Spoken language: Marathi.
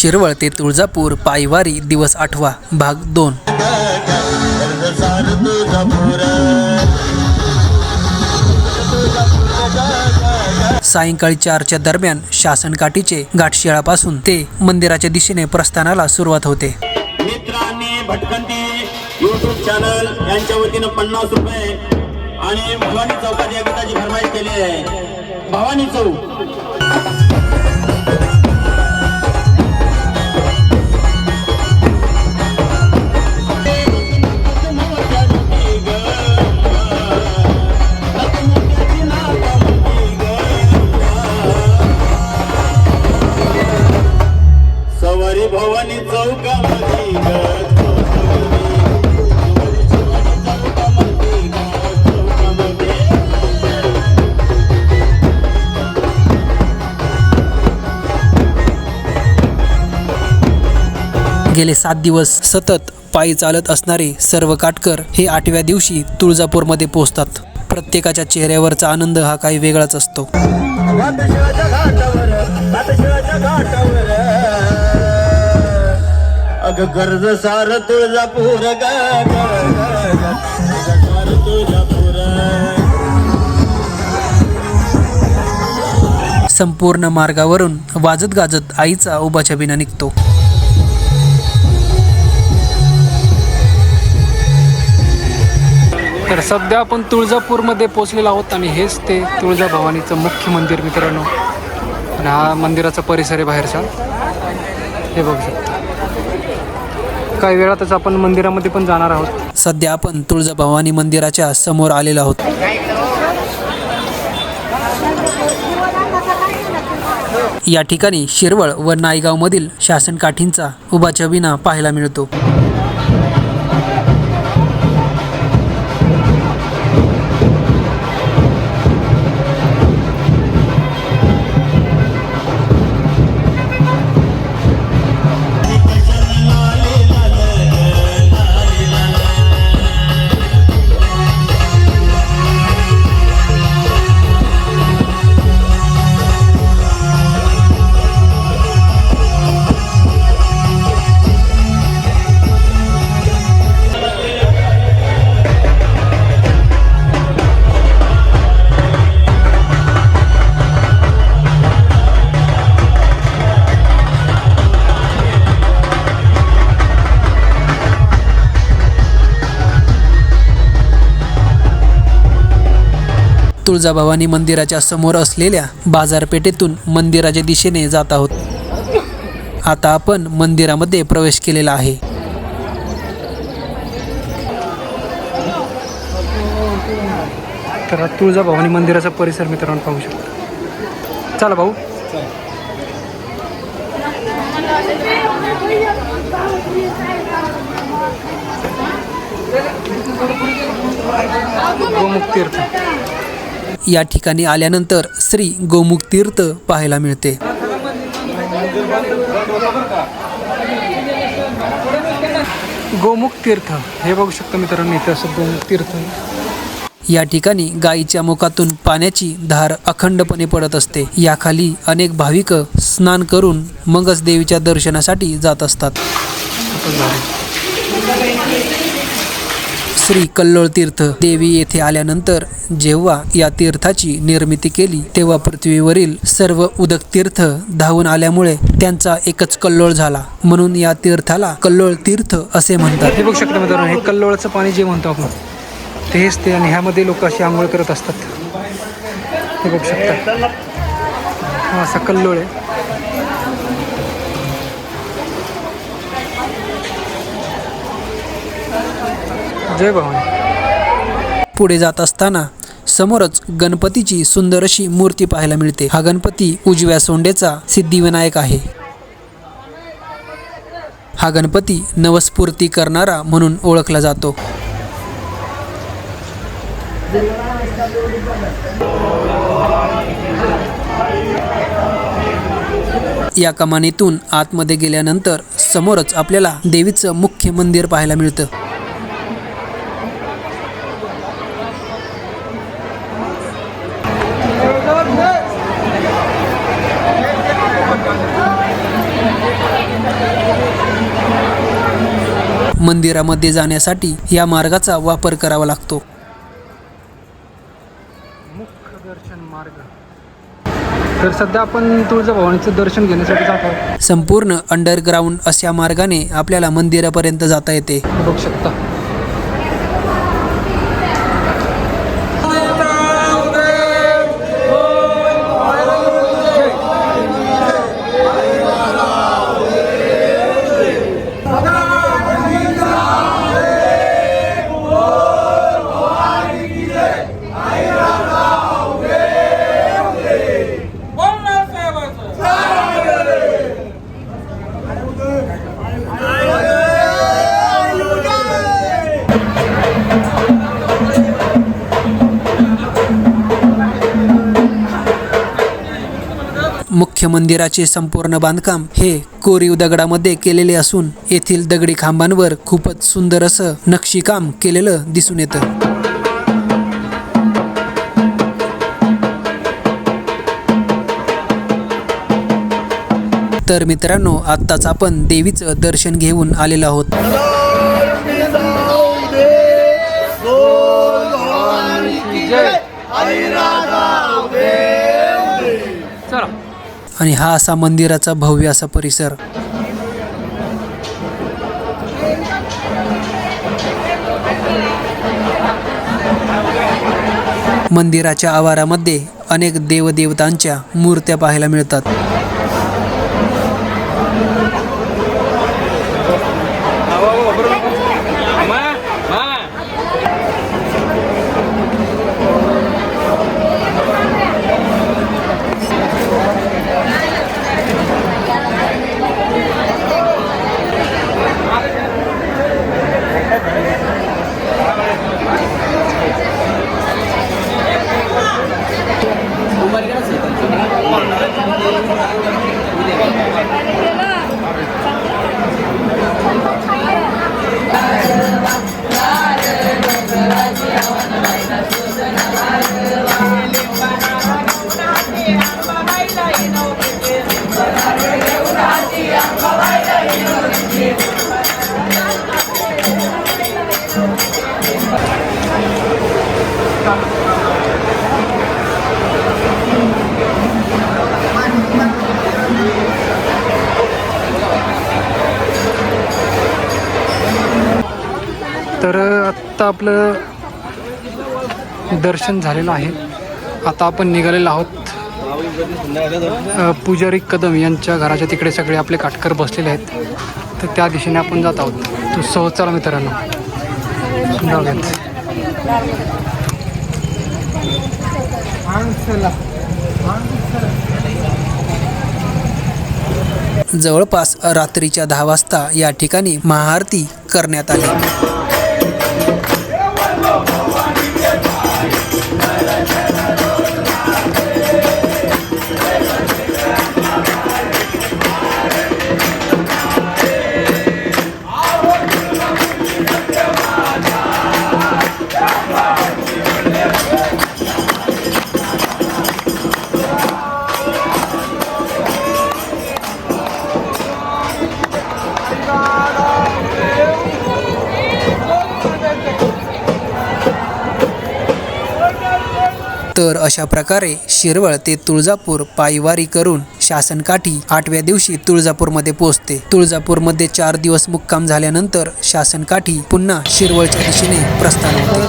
शिरवळ ते तुळजापूर पायवारी दिवस आठवा भाग दोन. सायंकाळी चारच्या दरम्यान शासनकाठीचे घाटशिळापासून ते मंदिराच्या दिशेने प्रस्थानाला सुरुवात होते. मित्रांनी भटकंती युट्यूब चॅनल यांच्या वतीनं पन्नास रुपये आणि भवानी चौकात या गीताची फरमाईश केली आहे. भवानी चौक. गेले सात दिवस सतत पायी चालत असणारे सर्व काटकर हे आठव्या दिवशी तुळजापूरमध्ये पोहोचतात. प्रत्येकाच्या चेहऱ्यावरचा आनंद हा काही वेगळाच असतो. सार तुळजापूर संपूर्ण मार्गावरून वाजत गाजत आईचा उभाच्या बिना निघतो. तर सध्या आपण तुळजापूरमध्ये पोचलेलो आहोत आणि हेच ते तुळजाभवानीचं मुख्य मंदिर मित्रांनो. आणि हा मंदिराचा परिसर आहे बाहेरचा. हे बघू शकता. काही वेळातच आपण मंदिरामध्ये पण जाणार आहोत. सध्या आपण तुळजाभवानी मंदिराच्या समोर आलेलो आहोत. या ठिकाणी शिरवळ व नायगावमधील शासनकाठींचा उभा विना पाहायला मिळतो. तुळजाभवानी मंदिराच्या समोर असलेल्या बाजारपेठेतून मंदिराच्या दिशेने जात आहोत. आता आपण मंदिरामध्ये प्रवेश केलेला आहे. तर तुळजाभवानी मंदिराचा परिसर मित्रांनो पाहू शकतो. चला भाऊ. गोमुख तीर्थ. या ठिकाणी आल्यानंतर श्री गोमुख तीर्थ पाहायला मिळते. गोमुख तीर्थ हे बघू शकता मित्रांनो इथे असं गोमुख तीर्थ या ठिकाणी गायीच्या मुखातून पाण्याची धार अखंडपणे पडत असते. याखाली अनेक भाविक स्नान करून मगच देवीच्या दर्शनासाठी जात असतात. श्री कल्लोळ तीर्थ देवी येथे आल्यानंतर जेव्हा या तीर्थाची निर्मिती केली तेव्हा पृथ्वीवरील सर्व उदक तीर्थ धावून आल्यामुळे त्यांचा एकच कल्लोळ झाला. म्हणून या तीर्थाला कल्लोळ तीर्थ असे म्हणतात. हे बघू शकता मित्रांनो हे कल्लोळचं पाणी जे म्हणतो आपण तेच ते आणि ह्यामध्ये लोक अशी आंघोळ करत असतात. हे बघू शकता. हा असा कल्लोळ आहे. जय भवानी. पुढे जात असताना समोरच गणपतीची सुंदर अशी मूर्ती पाहायला मिळते. हा गणपती उजव्या सोंडेचा सिद्धिविनायक आहे. हा गणपती नवस्फूर्ती करणारा म्हणून ओळखला जातो. या कमानीतून आतमध्ये गेल्यानंतर समोरच आपल्याला देवीचं मुख्य मंदिर पाहायला मिळतं. मंदिरामध्ये जाण्यासाठी या मार्गाचा वापर करावा लागतो. मुख्य दर्शन मार्ग. तर सध्या आपण तुळजाभवानीचं दर्शन घेण्यासाठी जात आहोत. संपूर्ण अंडरग्राऊंड अशा मार्गाने आपल्याला मंदिरापर्यंत जाता येते. बघू शकता. मुख्य मंदिराचे संपूर्ण बांधकाम हे कोरीव दगडामध्ये केलेले असून येथील दगडी खांबांवर खूपच सुंदर असं नक्षीकाम केलेलं दिसून येतं. तर मित्रांनो आत्ताच आपण देवीचं दर्शन घेऊन आलेलो आहोत. आणि हा असा मंदिराचा भव्य असा परिसर. मंदिराच्या आवारामध्ये अनेक देवदेवतांच्या मूर्त्या पाहायला मिळतात. तर आत्ता आपलं दर्शन झालेलं आहे. आता आपण निघालेलो आहोत पुजारी कदम यांच्या घराच्या तिकडे सगळे आपले काटकर बसलेले आहेत. तर त्या दिशेने आपण जात आहोत. तो सहज चला मित्रांनो. जाऊयात. जवळपास रात्रीच्या दहा वाजता या ठिकाणी महाआरती करण्यात आली. तर अशा प्रकारे शिरवळ ते तुळजापूर पायवारी करून शासनकाठी आठव्या दिवशी तुळजापूरमध्ये पोहोचते. तुळजापूरमध्ये चार दिवस मुक्काम झाल्यानंतर शासनकाठी पुन्हा शिरवळच्या दिशेने प्रस्थान होते.